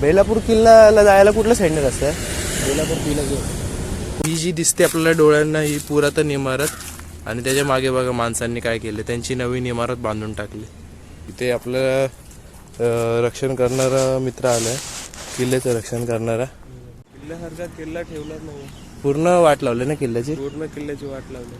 बेलापूर किल्ल्याला जायला कुठलं साईडने रस्ता आहे बेलापूर किल्ला जो. ही जी दिसते आपल्याला डोळ्यांना ही पुरातन इमारत. आणि त्याच्यामागे बघा माणसांनी काय केले त्यांची नवीन इमारत बांधून टाकली. इथे आपलं रक्षण करणारा मित्र आलाय. किल्ल्याचं रक्षण करणारा. किल्ल्यासारखा किल्ला ठेवला नाही. पूर्ण वाट लावली ना किल्ल्याची? पूर्ण किल्ल्याची वाट लावली.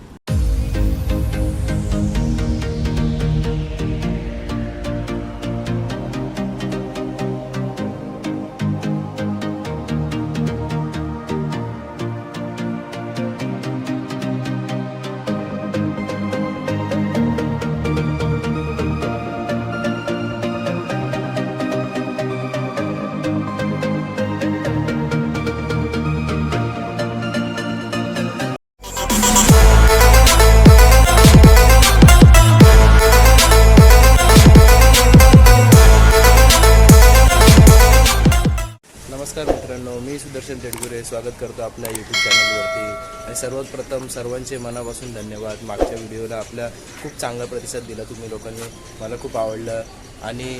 मी तेडगुरे स्वागत करतो आपल्या यूट्यूब चॅनलवरती आणि सर्वात प्रथम सर्वांचे मनापासून धन्यवाद. मागच्या व्हिडिओला आपल्या खूप चांगला प्रतिसाद दिला तुम्ही लोकांनी. मला खूप आवडलं. आणि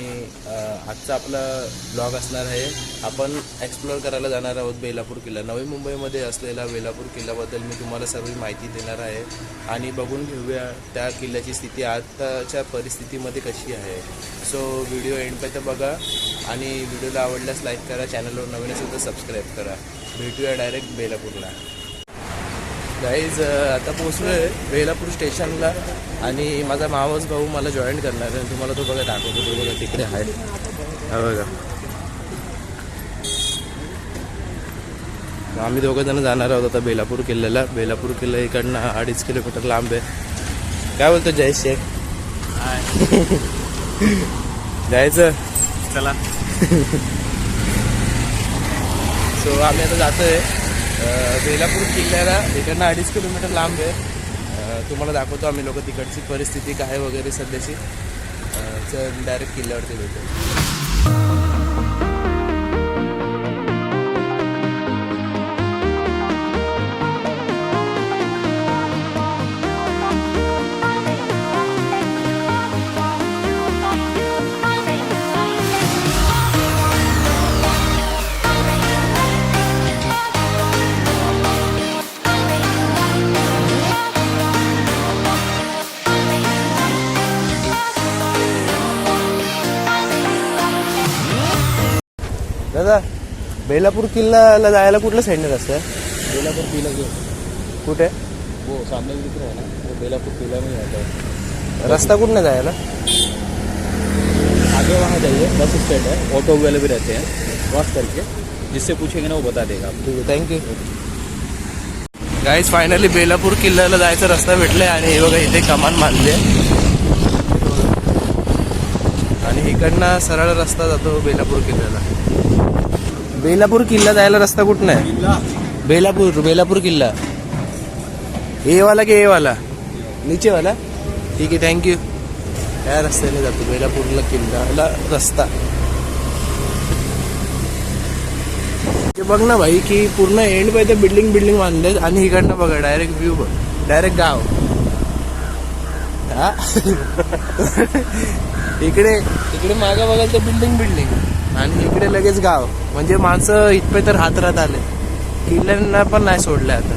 आजचा आपला ब्लॉग असणार आहे. आपण एक्सप्लोअर करायला जाणार आहोत बेलापूर किल्ला. नवी मुंबईमध्ये असलेला बेलापूर किल्ल्याबद्दल मी तुम्हाला सर्व माहिती देणार आहे. आणि बघून घेऊया त्या किल्ल्याची स्थिती. आताच्या परिस्थितीमध्ये कशी आहे. सो व्हिडिओ एंडपर्यंत बघा. आणि व्हिडिओला आवडल्यास लाईक करा. चॅनलवर नवीन असेल तर सबस्क्राईब करा. भेटूया डायरेक्ट बेलापूरला. गाईज आता पोचलो आहे बेलापूर स्टेशनला आणि माझा मावस भाऊ मला जॉईन करणार आहे. तुम्हाला तो बघा दाखवतो तो बघा तिकडे आहे हा बघा. आम्ही दोघं जण जाणार आहोत आता बेलापूर किल्ल्याला. बेलापूर किल्ला इकडनं अडीच किलोमीटर लांब आहे. काय बोलतो जय शेख? जायचं? चला. सो आम्ही आता जातोय. बेलापूर किल्ल्याला इकडनं अडीच किलोमीटर लांब आहे. तुम्हाला दाखवतो आम्ही लोक तिकडची परिस्थिती काय वगैरे सध्याची. चल डायरेक्ट किल्ल्यावरती भेटतो दादा बेलापूर किल्ल्याला जायला कुठलं साईडने रस्ता आहे? बेलापूर किल्ला कुठे? वो सामने में दिख रहा है ना बेलापूर किला में ही आता है रस्ता कुठनं जायला? आगे वहाँ जाइए बस स्टैंड है ऑटो वाले भी रहते हैं क्रॉस करके जिससे पूछेंगे ना वो बता देगा आपको। ठीक आहे थँक्यू गाईज फायनली बेलापूर किल्ल्याला जायचा रस्ता भेटलाय आणि हे बघा इथे कमान आहे आणि इकडनं सरळ रस्ता जातो बेलापूर किल्ल्याला. बेलापूर किल्ला जायला रस्ता कुठनं आहे? बेलापूर बेलापूर किल्ला. ए वाला की ए वाला? नीचे वाला ठीक आहे थँक्यू या रस्त्याने जातो बेलापूरला किल्ल्याला रस्ता. बघ ना भाई की पूर्ण एंड पाहिजे बिल्डिंग बिल्डिंग बांधले आणि इकडनं बघा डायरेक्ट व्ह्यू बघ. डायरेक्ट गाव. हा? इकडे इकडे मागं बघाल तर बिल्डिंग बिल्डिंग आणि इकडे लगेच गाव. म्हणजे माणसं इतपे तर हातरात आले. किल्ल्यांना पण नाही सोडले आता.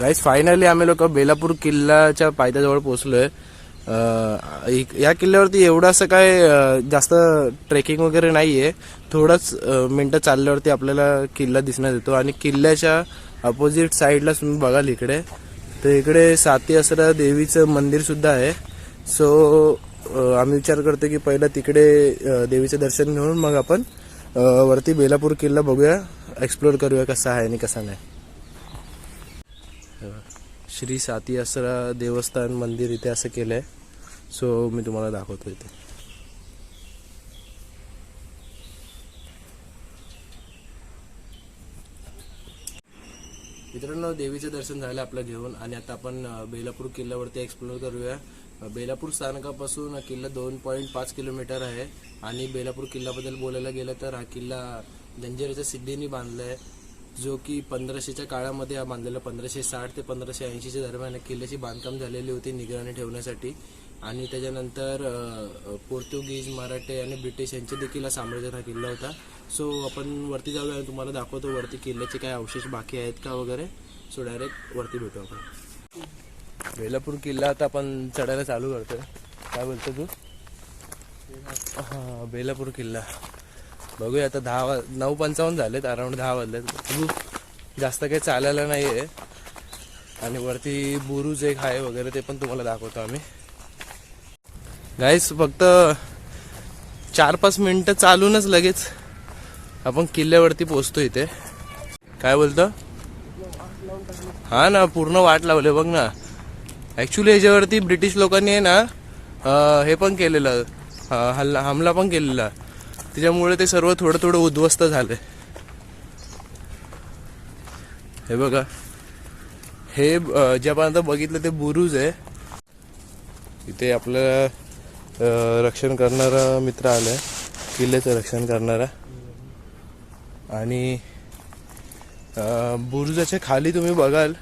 गाईज फायनली आम्ही लोक बेलापूर किल्ल्याच्या पायथ्याजवळ पोहोचलोय. या किल्ल्यावरती एवढं असं काय जास्त ट्रेकिंग वगैरे नाहीये. थोडंच मिनटं चालल्यावरती आपल्याला किल्ला दिसण्यात येतो. आणि किल्ल्याच्या अपोजिट साईडला तुम्ही बघाल इकडे. तर इकडे साती असरा देवीचं मंदिर सुद्धा आहे. सो आम्ही विचार करतो की पहिलं तिकडे देवीचं दर्शन घेऊन मग आपण वरती बेलापूर किल्ला बघूया एक्सप्लोर करूया कसा आहे आणि कसा नाही. श्री साती असरा देवस्थान मंदिर इथे असं केलंय. सो मी तुम्हाला दाखवतो इथे. मित्रांनो देवीचं दर्शन झालं आपलं घेऊन आणि आता आपण बेलापूर किल्ल्यावरती एक्सप्लोर करूया. बेलापूर स्थानकापासून हा किल्ला दोन पॉईंट पाच किलोमीटर आहे आणि बेलापूर किल्ल्याबद्दल बोलायला गेलं तर हा किल्ला जंजिराच्या सिद्धींनी बांधला आहे जो की पंधराशेच्या काळामध्ये हा बांधलेला पंधराशे साठ ते पंधराशे ऐंशीच्या दरम्यान किल्ल्याची बांधकाम झालेली होती निगराणी ठेवण्यासाठी. आणि त्याच्यानंतर पोर्तुगीज मराठे आणि ब्रिटिश यांचे देखील हा साम्राज्यात हा किल्ला होता. सो आपण वरती जाऊया आणि तुम्हाला दाखवतो वरती किल्ल्याचे काय अवशेष बाकी आहेत का वगैरे. सो डायरेक्ट वरती भेटू आपण. वेलापूर किल्ला आता आपण चढायला चालू करतोय. काय बोलतो तू? हां बेलापूर किल्ला. बघूया आता दहा वा नऊ पंचावन्न झालेत अराउंड दहा वाजलेत. जास्त काही चालायला नाही आहे आणि वरती बुरुज एक आहे वगैरे ते पण तुम्हाला दाखवतो आम्ही. गाईस फक्त चार पाच मिनटं चालूनच लगेच आपण किल्ल्यावरती पोचतो इथे. काय बोलतो? हा ना पूर्ण वाट लावले बघ ना. ऍक्च्युली याच्यावरती ब्रिटिश लोकांनी आहे ना हे पण केलेलं हल्ला हमला पण केलेला. त्याच्यामुळे ते सर्व थोडं थोडं उद्ध्वस्त झाले. हे बघा. हे जे आपण आता बघितलं ते बुरुज आहे. इथे आपलं रक्षण करणारा मित्र आलाय. किल्ल्याचं रक्षण करणारा. आणि बुरुजाच्या खाली तुम्ही बघाल.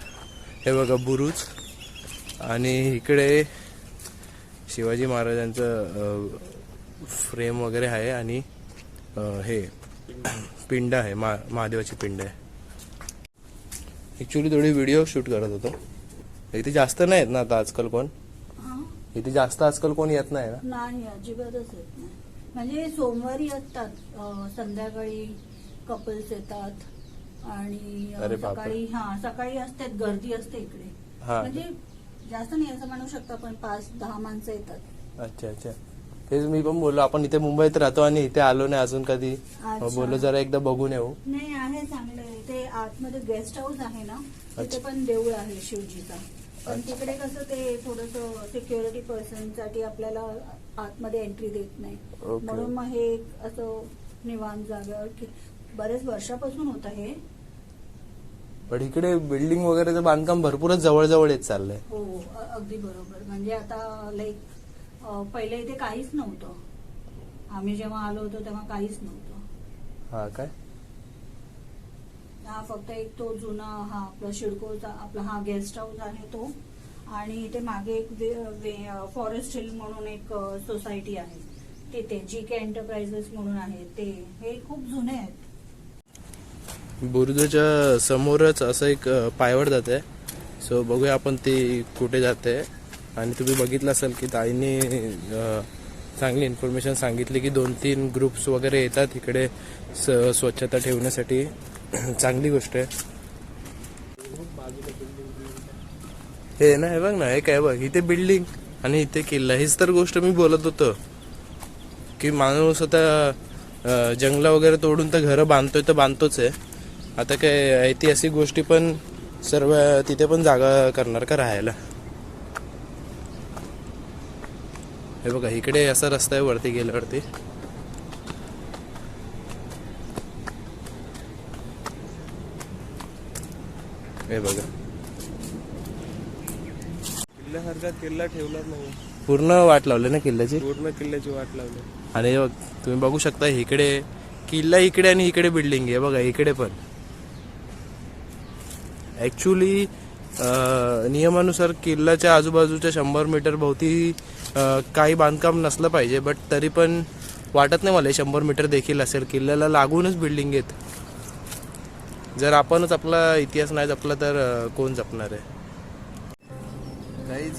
हे बघा बुरुज. आणि इकडे शिवाजी महाराजांचं फ्रेम वगैरे आहे आणि हे पिंड आहे. मा महादेवाची पिंड आहे. ॲक्च्युली थोडी व्हिडिओ शूट करत होतो. इथे जास्त नाही आहेत ना आता आजकाल कोण इथे जास्त आजकाल कोण येत नाही ना? नाही अजिबातच येत नाही. म्हणजे सोमवारी असतात संध्याकाळी कपल्स येतात आणि अं, अरे बापरे. सकाळी हा सकाळी असतात गर्दी असते इकडे. हा. म्हणजे जास्त नाही असं म्हणू शकतो आपण पाच दहा माणसं येतात. अच्छा अच्छा. तेच मी पण बोललो आपण इथे मुंबईत राहतो आणि इथे आलो नाही अजून कधी. मग अच्छा. बोललो जरा एकदा बघून येऊ. नाही आहे चांगलं. आहे ते आतमध्ये गेस्ट हाऊस आहे ना तिथे अच्छा. पण देऊळ आहे शिवजीचा. पण. तिकडे कसं ते थोडस सिक्युरिटी पर्सनसाठी आपल्याला आतमध्ये एंट्री देत नाही. म्हणून मग हे एक असं निवांत जागेवर की- बरेच वर्षापासून होत हे पण इकडे बिल्डिंग वगैरेचं बांधकाम भरपूरच जवळ जवळ येत चाललंय. हो अ- अगदी बरोबर. म्हणजे आता लाईक पहिले इथे काहीच नव्हतं. आम्ही जेव्हा आलो होतो तेव्हा काहीच नव्हतं. हा काय? हा फक्त एक तो जुना हा आपला शिडकोचा आपला हा गेस्ट हाऊस आहे तो. आणि इथे मागे एक फॉरेस्ट हिल म्हणून एक सोसायटी आहे. तिथे जी के एंटरप्राइजेस म्हणून आहे. ते हे खूप जुने आहेत. बुरुजाच्या समोरच असं एक पायवड जाते. जात आहे सो बघूया आपण ती कुठे जाते. आणि तुम्ही बघितलं असेल की ताईंनी चांगली इन्फॉर्मेशन सांगितली की दोन तीन ग्रुप्स वगैरे येतात इकडे स- स्वच्छता ठेवण्यासाठी. चांगली गोष्ट आहे. हे ना हे बघ ना हे काय बघ इथे बिल्डिंग आणि इथे किल्ला हीच तर गोष्ट मी बोलत होतो. की माणूस आता जंगला वगैरे तोडून तर घरं बांधतोय तर बांधतोच आहे. आता काय ऐतिहासिक गोष्टी पण सर्व तिथे पण जागा करणार का राहायला? हे बघा इकडे असा रस्ता आहे वरती गेल्यावरती. हे बघा. किल्ल्यासारखा किल्ला ठेवलाच नाही. पूर्ण वाट लावली ना किल्ल्याची? पूर्ण किल्ल्याची वाट लावली. आणि हे बघ तुम्ही बघू शकता इकडे किल्ला इकडे आणि इकडे बिल्डिंग आहे. बघा इकडे पण. ऍक्च्युली नियमानुसार किल्ल्याच्या आजूबाजूच्या शंभर मीटर भोवती काही बांधकाम नसलं पाहिजे बट तरी पण वाटत नाही मला शंभर मीटर देखील असेल. किल्ल्याला लागूनच बिल्डिंग आहेत. जर आपणच आपला इतिहास नाही जपला तर कोण जपणार आहे? काहीच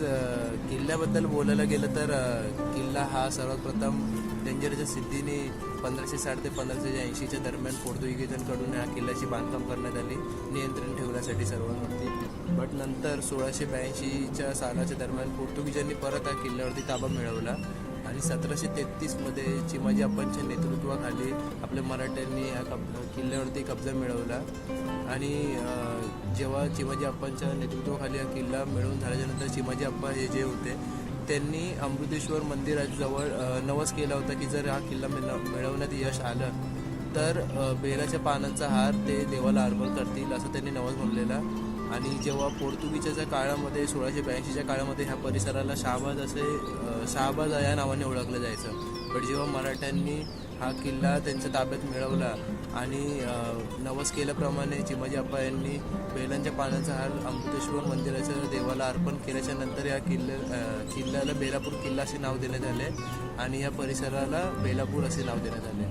किल्ल्याबद्दल बोलायला गेलं तर किल्ला हा सर्वात प्रथम डेंजरच्या सिद्धीने पंधराशे साठ ते पंधराशे ऐंशीच्या दरम्यान पोर्तुगीजांकडून ह्या किल्ल्याची बांधकाम करण्यात आली नियंत्रण ठेवण्यासाठी सर्वांवरती. बट नंतर सोळाशे ब्याऐंशीच्या सालाच्या दरम्यान पोर्तुगीजांनी परत हा किल्ल्यावरती ताबा मिळवला. आणि सतराशे तेहतीसमध्ये चिमाजी अप्पांच्या नेतृत्वाखाली आपल्या मराठ्यांनी या कब किल्ल्यावरती कब्जा मिळवला. आणि जेव्हा चिमाजी अप्पांच्या नेतृत्वाखाली हा किल्ला मिळवून झाल्याच्यानंतर चिमाजी अप्पा हे जे होते त्यांनी अमृतेश्वर मंदिराजवळ नवस केला होता की जर हा किल्ला मिळ- मिळवण्यात यश आलं तर बेराच्या पानांचा हार ते देवाला अर्पण करतील असं त्यांनी नवस म्हणलेला. आणि जेव्हा पोर्तुगीजच्या काळामध्ये सोळाशे ब्याऐंशीच्या काळामध्ये ह्या परिसराला शाहबाज असे अ, या नावाने ओळखलं जायचं. पण जेव्हा मराठ्यांनी हा किल्ला त्यांच्या ताब्यात मिळवला आणि नवस केल्याप्रमाणे चिमाजी अप्पा यांनी बैलांच्या पानाचा हार अमृतेश्वर मंदिराच्या देवाला अर्पण केल्याच्यानंतर या किल्ल्या किल्ल्याला बेलापूर किल्ला असे नाव देण्यात आले आणि या परिसराला बेलापूर असे नाव देण्यात आले.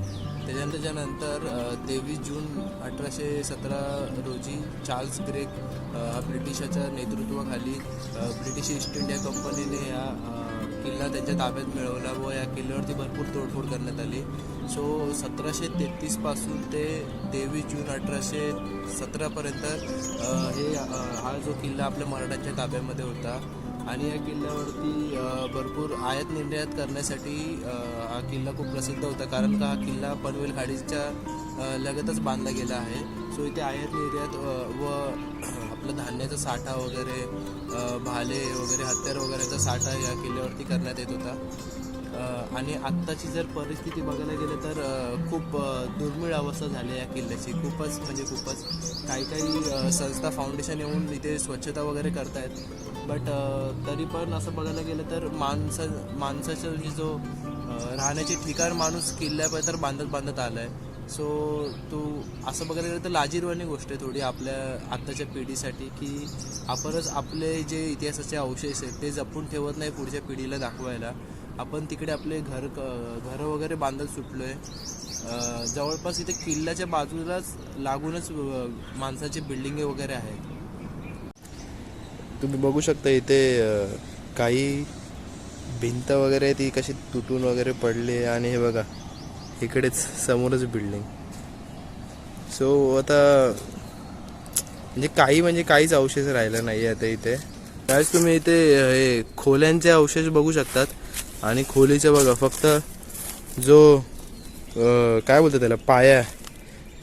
त्याच्यानंतर त्याच्यानंतर तेवीस जून अठराशे सतरा रोजी चार्ल्स ग्रेक हा ब्रिटिशाच्या नेतृत्वाखाली ब्रिटिश ईस्ट इंडिया कंपनीने या किल्ला त्यांच्या ताब्यात मिळवला व या किल्ल्यावरती भरपूर तोडफोड करण्यात आली. सो सतराशे तेहतीसपासून ते तेवीस जून अठराशे सतरापर्यंत हे हा जो किल्ला आपल्या मराठ्यांच्या ताब्यामध्ये होता आणि या किल्ल्यावरती भरपूर आयात निर्यात करण्यासाठी हा किल्ला खूप प्रसिद्ध होता. कारण का हा किल्ला पनवेल खाडीच्या लगतच बांधला गेला आहे. सो इथे आयात निर्यात व आपलं धान्याचा साठा वगैरे भाले वगैरे हत्यार वगैरेचा साठा या किल्ल्यावरती करण्यात येत होता. आणि आत्ताची जर परिस्थिती बघायला गेलं तर खूप दुर्मिळ अवस्था झाली आहे या किल्ल्याची. खूपच म्हणजे खूपच. काही काही संस्था फाउंडेशन येऊन इथे स्वच्छता वगैरे करतायत. बट तरी पण असं बघायला गेलं तर माणसं माणसाचं जो राहण्याचे ठिकाण माणूस किल्ल्यापर्यंत बांधत बांधत आला आहे सो तो असं बघायला गेलं तर लाजीरवाणी गोष्ट आहे थोडी आपल्या आत्ताच्या पिढीसाठी की आपणच आपले जे इतिहासाचे अवशेष आहेत ते जपून ठेवत नाही पुढच्या पिढीला दाखवायला. आपण तिकडे आपले घर घरं वगैरे बांधत सुटलो आहे जवळपास इथे किल्ल्याच्या बाजूलाच लागूनच माणसाचे माणसाची बिल्डिंगे वगैरे आहेत. तुम्ही बघू शकता इथे काही भिंत वगैरे ती कशी तुटून वगैरे पडली आहे आणि हे बघा. इकडेच समोरच बिल्डिंग सो आता म्हणजे काही म्हणजे काहीच अवशेष राहिलं नाही आता इथे. त्यावेळेस तुम्ही इथे हे खोल्यांचे अवशेष बघू शकतात. आणि खोलीचं बघा फक्त जो काय बोलतो त्याला पाया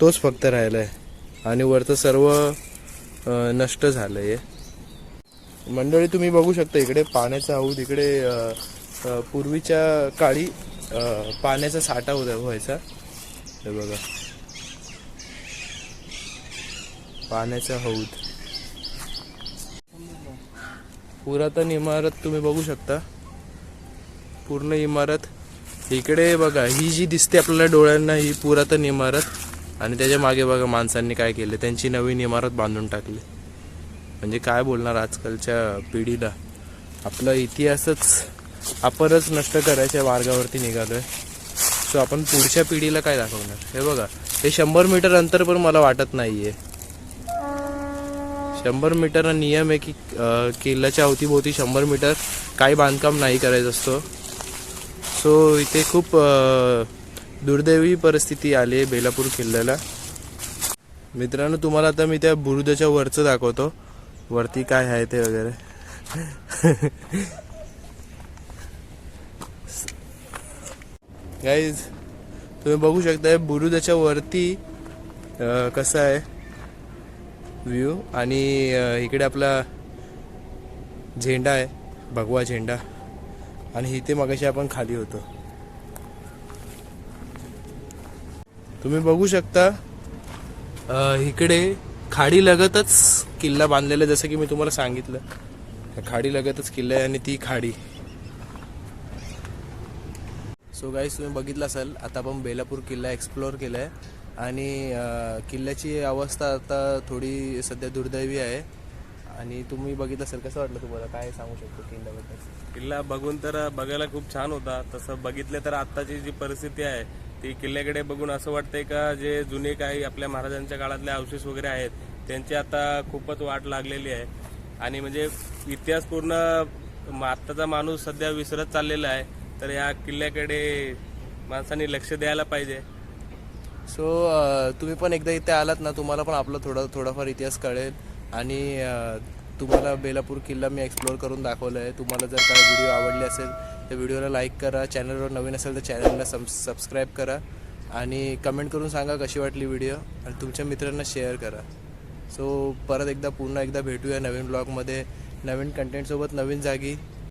तोच फक्त राहिला आहे आणि वरचं सर्व नष्ट झालं आहे मंडळी तुम्ही बघू शकता इकडे पाण्याचा हौद इकडे पूर्वीच्या काळी पाण्याचा साठा होता व्हायचा. हे बघा. पाण्याचा हौद. पुरातन इमारत तुम्ही बघू शकता. पूर्ण इमारत इकडे बघा ही जी दिसते आपल्याला डोळ्यांना ही पुरातन इमारत आणि त्याच्यामागे बघा माणसांनी काय केलं त्यांची नवीन इमारत बांधून टाकली. म्हणजे काय बोलणार आजकालच्या पिढीला? आपला इतिहासच आपणच नष्ट करायच्या मार्गावरती निघालोय. सो आपण पुढच्या पिढीला काय दाखवणार? हे बघा हे शंभर मीटर अंतर पण मला वाटत नाहीये. शंभर मीटर हा नियम आहे की किल्ल्याच्या अवतीभोवती शंभर मीटर काही बांधकाम नाही करायचं असतो. सो इथे खूप दुर्दैवी परिस्थिती आली आहे बेलापूर किल्ल्याला. मित्रांनो तुम्हाला आता मी त्या बुरुजाच्या वरचं दाखवतो. वरती काय आहे ते वगैरे. गाईज तुम्ही बघू शकता बुरुजाच्या वरती कसं आहे व्ह्यू आणि इकडे आपला झेंडा आहे भगवा झेंडा. आणि इथे मगाशी आपण खाली होतो. तुम्ही बघू शकता इकडे खाडी लगतच किल्ला बांधलेला जसं की मी तुम्हाला सांगितलं. खाडी लगतच किल्ला आहे आणि ती खाडी. सो गाईस तुम्ही बघितलं असाल आता आपण बेलापूर किल्ला एक्सप्लोअर केला आहे आणि किल्ल्याची अवस्था आता थोडी सध्या दुर्दैवी आहे. आणि तुम्ही बघितलं असेल कसं वाटलं तुम्हाला? काय सांगू शकतो किल्ल्याबद्दल? किल्ला बघून तर बघायला खूप छान होता. तसं बघितलं तर आत्ताची जी परिस्थिती आहे ती किल्ल्याकडे बघून असं वाटतंय का जे जुने काही आपल्या महाराजांच्या काळातले अवशेष वगैरे आहेत त्यांची आता खूपच वाट लागलेली आहे. आणि म्हणजे इतिहास पूर्ण म- आत्ताचा माणूस सध्या विसरत चाललेला आहे. तर या किल्ल्याकडे माणसांनी लक्ष द्यायला पाहिजे. सो तुम्ही पण एकदा इथे आलात ना तुम्हाला पण आपला थोडा थोडाफार इतिहास कळेल. आणि तुम्हाला बेलापूर किल्ला मी एक्सप्लोअर करून दाखवलं आहे तुम्हाला जर काय व्हिडिओ आवडले असेल तर व्हिडिओला लाईक करा. चॅनलवर नवीन असेल तर चॅनलला सब सबस्क्राईब करा. आणि कमेंट करून सांगा कशी वाटली व्हिडिओ आणि तुमच्या मित्रांना शेअर करा. सो परत एकदा पुन्हा एकदा भेटूया नवीन ब्लॉगमध्ये नवीन कंटेंटसोबत नवीन जागी.